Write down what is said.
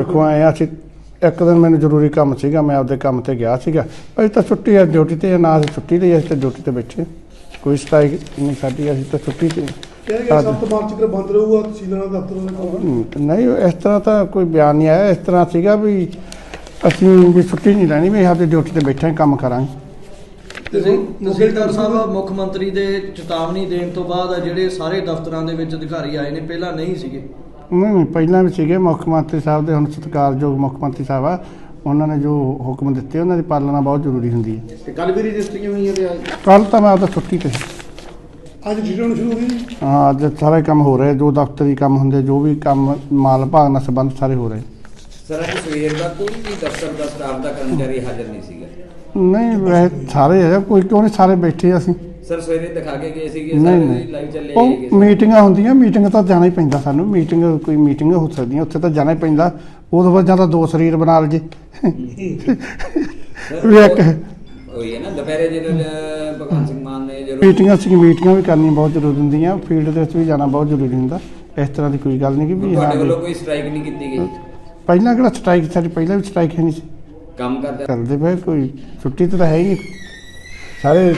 ਵੇਖੋ ਆਏ ਆ। ਅਸੀਂ ਇੱਕ ਦਿਨ ਮੈਨੂੰ ਜ਼ਰੂਰੀ ਕੰਮ ਸੀਗਾ ਮੈਂ ਆਪਦੇ ਕੰਮ ਤੇ ਗਿਆ ਸੀਗਾ। ਅਸੀਂ ਤਾਂ ਛੁੱਟੀ ਆ ਡਿਊਟੀ ਤੇ ਨਾ ਅਸੀਂ ਛੁੱਟੀ ਲਈ ਅਸੀਂ ਤਾਂ ਡਿਊਟੀ ਤੇ ਬੈਠੇ। ਕੋਈ ਸਟ੍ਰਾਈਕ ਨਹੀਂ ਸਾਡੀ ਅਸੀਂ ਤਾਂ ਛੁੱਟੀ ਤੇ ਕਿਹਾ ਗਿਆ 7 ਮਾਰਚ ਤੱਕ ਬੰਦ ਰਹੂਗਾ ਤਹਿਸੀਲਦਾਰਾਂ ਦਾ ਦਫ਼ਤਰ ਦੇ ਕੋਲ। ਹਮ, ਨਹੀਂ ਇਸ ਤਰ੍ਹਾਂ ਤਾਂ ਕੋਈ ਬਿਆਨ ਨਹੀਂ ਆਇਆ। ਇਸ ਤਰ੍ਹਾਂ ਸੀਗਾ ਵੀ ਅਸੀਂ ਵੀ ਛੁੱਟੀ ਨਹੀਂ ਲੈਣੀ ਵੀ ਆਪਦੀ ਡਿਊਟੀ ਤੇ ਬੈਠੇ ਕੰਮ ਕਰਾਂਗੇ। ਤੁਸੀਂ ਤਹਿਸੀਲਦਾਰ ਸਾਹਿਬ ਮੁੱਖ ਮੰਤਰੀ ਦੇ ਚੇਤਾਵਨੀ ਦੇਣ ਤੋਂ ਬਾਅਦ ਆ ਜਿਹੜੇ ਸਾਰੇ ਦਫ਼ਤਰਾਂ ਦੇ ਵਿੱਚ ਅਧਿਕਾਰੀ ਆਏ ਨੇ ਪਹਿਲਾਂ ਨਹੀਂ ਸੀਗੇ? ਨਹੀਂ ਨਹੀਂ ਪਹਿਲਾਂ ਵੀ ਸੀਗੇ ਮੁੱਖ ਮੰਤਰੀ ਸਾਹਿਬ ਦੇ ਹੁਣ ਸਤਿਕਾਰਯੋਗ ਮੁੱਖ ਮੰਤਰੀ ਸਾਹਿਬ ਆ। ਉਹਨਾਂ ਨੇ ਜੋ ਹੁਕਮ ਦਿੱਤੇ ਉਹਨਾਂ ਦੀ ਪਾਲਣਾ ਬਹੁਤ ਜ਼ਰੂਰੀ ਹੁੰਦੀ ਹੈ। ਤੇ ਕੱਲ ਵੀ ਰਜਿਸਟਰੀਆਂ ਹੋਈਆਂ ਤੇ ਅੱਜ? ਕੱਲ ਤਾਂ ਮੈਂ ਆਪਦਾ ਛੁੱਟੀ ਤੇ ਸੀ। ਅੱਜ ਹੋਣੀ ਸ਼ੁਰੂ ਹੋ ਗਈ ਹਾਂ ਅੱਜ ਸਾਰੇ ਕੰਮ ਹੋ ਰਹੇ ਜੋ ਦਫ਼ਤਰੀ ਕੰਮ ਹੁੰਦੇ ਜੋ ਵੀ ਕੰਮ ਮਾਲ ਭਾਗ ਨਾਲ ਸੰਬੰਧ ਸਾਰੇ ਹੋ ਰਹੇ। ਸਰ ਅੱਜ ਸਵੇਰ ਦਾ ਕੋਈ ਵੀ ਦਫ਼ਤਰ ਦਾ ਸਟਾਫ ਦਾ ਕਰਮਚਾਰੀ ਹਾਜ਼ਰ ਨਹੀਂ ਸੀਗਾ। ਨਹੀਂ ਵੈਸੇ ਸਾਰੇ ਹੈ ਕੋਈ ਕਿਉਂ ਨਹੀਂ ਸਾਰੇ ਬੈਠੇ ਅਸੀਂ। ਸਰ ਸਵੇਰੇ ਦਿਖਾ ਕੇ ਗਏ ਨਹੀਂ ਸਾਰੇ ਨਹੀਂ। ਲਾਈਵ ਚੱਲੇ ਉਹ ਮੀਟਿੰਗਾਂ ਹੁੰਦੀਆਂ ਮੀਟਿੰਗ ਤਾਂ ਜਾਣਾ ਹੀ ਪੈਂਦਾ ਸਾਨੂੰ। ਮੀਟਿੰਗ ਕੋਈ ਮੀਟਿੰਗ ਹੋ ਸਕਦੀਆਂ ਉੱਥੇ ਤਾਂ ਜਾਣਾ ਹੀ ਪੈਂਦਾ। ਉਦੋਂ ਬਾਅਦ ਜਾਂ ਤਾਂ ਦੋ ਸਰੀਰ ਬਣਾ ਲਜੇ ਵੀ ਇੱਕ ਹੈ ਨਾ ਦੁਪਹਿਰੇ ਜਦੋਂ ਅਹ, ਸਿੰਘ ਮਾਨ ਨੇ ਜਦੋਂ ਮੀਟਿੰਗਾਂ ਸੀ ਮੀਟਿੰਗਾਂ ਵੀ ਕਰਨੀਆਂ ਬਹੁਤ ਜ਼ਰੂਰੀ ਹੁੰਦੀਆਂ। ਫੀਲਡ ਦੇ ਵਿੱਚ ਵੀ ਜਾਣਾ ਬਹੁਤ ਜ਼ਰੂਰੀ ਹੁੰਦਾ। ਇਸ ਤਰ੍ਹਾਂ ਦੀ ਕੋਈ ਗੱਲ ਨਹੀਂ ਕਿ ਵੀ ਹਾਂ ਤੁਹਾਡੇ ਵੀ- ਵੱਲੋਂ ਕੋਈ ਸਟ੍ਰਾਈਕ ਨਹੀਂ ਕੀਤੀ ਗਈ? ਪਹਿਲਾਂ ਕਿਹੜਾ ਸਟ੍ਰਾਈਕ ਸਾਡੀ ਪਹਿਲਾਂ ਵੀ ਸਟ੍ਰਾਈਕ ਹੈ ਨਹੀਂ ਸੀ। ਕੰਮ ਕਰਦਾ ਕਰਦੇ ਪਏ ਕੋਈ ਛੁੱਟੀ ਤਾਂ ਹੈ ਹੀ ਨਹੀਂ। ਸਾਰੇ